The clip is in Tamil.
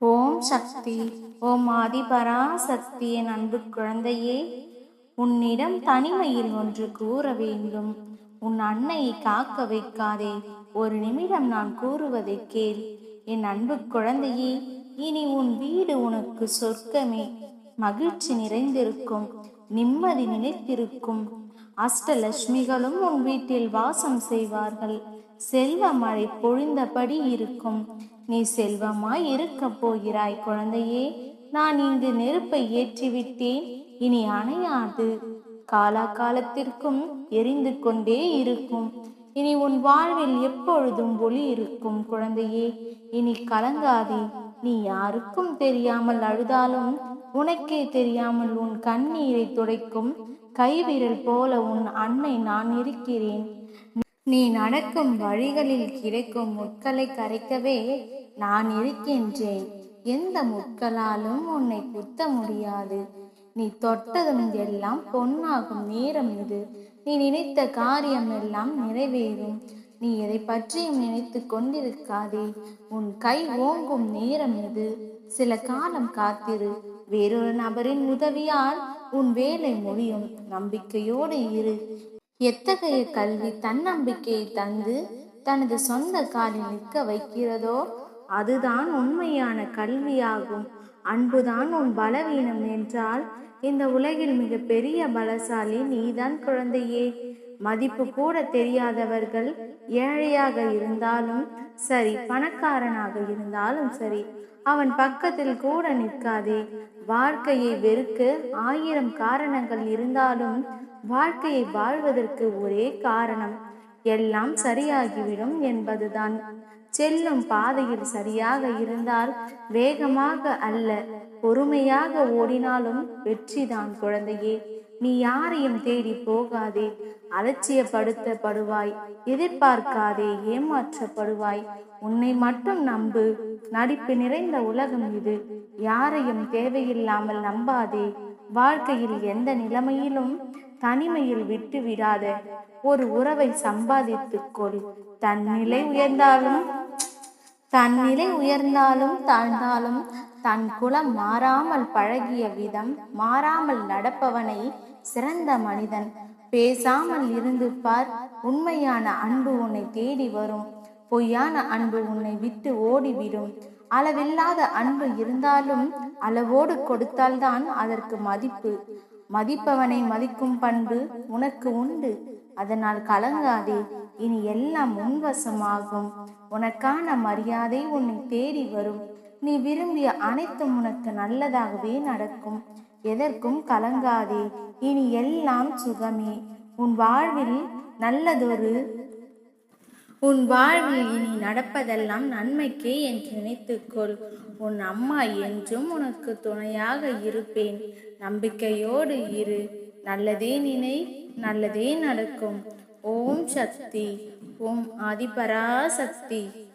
ஓம் சக்தி. ஓம் ஆதிபரா சக்தி என் அன்பு குழந்தையே உன்னிடம் தனிமையில் ஒன்று கூற வேண்டும். உன் அன்னையை காக்க வைக்காதே. ஒரு நிமிடம் நான் கூறுவதை கேள். என் அன்பு குழந்தையே இனி உன் வீடு உனக்கு சொர்க்கமே. மகிழ்ச்சி நிறைந்திருக்கும் நிம்மதி நினைத்திருக்கும் அஷ்டலட்சுமிகளும் உன் வீட்டில் வாசம் செய்வார்கள். செல்வ மழை பொழிந்தபடி இருக்கும். நீ செல்வமாய் இருக்க போகிறாய் குழந்தையே. நான் இங்கு நெருப்பை ஏற்றிவிட்டேன். இனி அணையாது. காலாகாலத்திற்கும் எரிந்து கொண்டே இருக்கும். இனி உன் வாழ்வில் எப்பொழுதும் ஒளி இருக்கும் குழந்தையே. இனி கலங்காதே. நீ யாருக்கும் தெரியாமல் அழுதாலும் உனக்கே தெரியாமல் உன் கண்ணீரை துடைக்கும் கைவிரல் போல உன் அன்னை நான் இருக்கிறேன். நீ நடக்கும் வழிகளில் கிடைக்கும் முட்களை கரைக்கவே நான் இருக்கின்றேன். எந்த முட்களாலும் உன்னை குத்த முடியாது. நீ தொட்டதும் எல்லாம் பொன்னாகும் நேரம் இது. நீ நினைத்த காரியம் எல்லாம் நிறைவேறும். நீ எதை பற்றியும் நினைத்து கொண்டிருக்காதே. உன் கை ஓங்கும் நேரம் இது. சில காலம் காத்திரு. வேறொரு நபரின் உதவியால் உன் வேலை முடியும். நம்பிக்கையோடு இரு. எத்தகைய கல்வி தன்னம்பிக்கையை தந்து தனது சொந்த காலில் நிற்க வைக்கிறதோ அதுதான் உண்மையான கல்வியாகும். அன்புதான் உன் பலவீனம் என்றால் இந்த உலகில் மிக பெரிய பலசாலி நீதான் குழந்தையே. மதிப்பு கூட தெரியாதவர்கள் ஏழையாக இருந்தாலும் சரி பணக்காரனாக இருந்தாலும் சரி அவன் பக்கத்தில் கூட நிற்காதே. வாழ்க்கையை வெறுக்க ஆயிரம் காரணங்கள் இருந்தாலும் வாழ்க்கையை வாழ்வதற்கு ஒரே காரணம் எல்லாம் சரியாகிவிடும் என்பதுதான். செல்லும் பாதையில் சரியாக இருந்தால் வேகமாக அல்ல பொறுமையாக ஓடினாலும் வெற்றிதான் குழந்தையே. நீ யாரையும் தேடி போகாதே அலட்சியப்படுத்தப்படுவாய் எதிர்பார்க்காதே ஏமாற்றப்படுவாய். உன்னை மட்டும் நம்பு நடிப்பு நிறைந்த உலகம் இது. யாரையும் தேவையில்லாமல் நம்பாதே வாழ்க்கையில் எந்த நிலைமையிலும் தனிமையில் விட்டு விடாத ஒரு உறவை சம்பாதித்துக் கொள். தன் நிலை உயர்ந்தாலும் தன் நிலை உயர்ந்தாலும் தாழ்ந்தாலும் தன் குலம் மாறாமல் பழகிய விதம் மாறாமல் நடப்பவனை சிறந்த மனிதன். பேசாமல் இருந்து பார் உண்மையான அன்பு உன்னை தேடி வரும். பொய்யான அன்பு உன்னை விட்டு ஓடிவிடும் அளவில்லாத அன்பு இருந்தாலும் அளவோடு கொடுத்தால்தான் அதற்கு மதிப்பு. மதிப்பவனை மதிக்கும் பண்பு உனக்கு உண்டு. அதனால் கலங்காதே இனி எல்லாம் முன்வசமாகும் உனக்கான மரியாதை உன்னை தேடி வரும். நீ விரும்பிய அனைத்தும் உனக்கு நல்லதாகவே நடக்கும். எதற்கும் கலங்காதே. இனி எல்லாம் சுகமே. உன் வாழ்வில் நல்லதொரு உன் வாழ்வில் இனி நடப்பதெல்லாம் நன்மைக்கே என்று நினைத்துக்கொள். உன் அம்மா என்றும் உனக்கு துணையாக இருப்பேன். நம்பிக்கையோடு இரு. நல்லதே நினை நல்லதே நடக்கும். ஓம் சக்தி. ஓம் ஆதிபராசக்தி.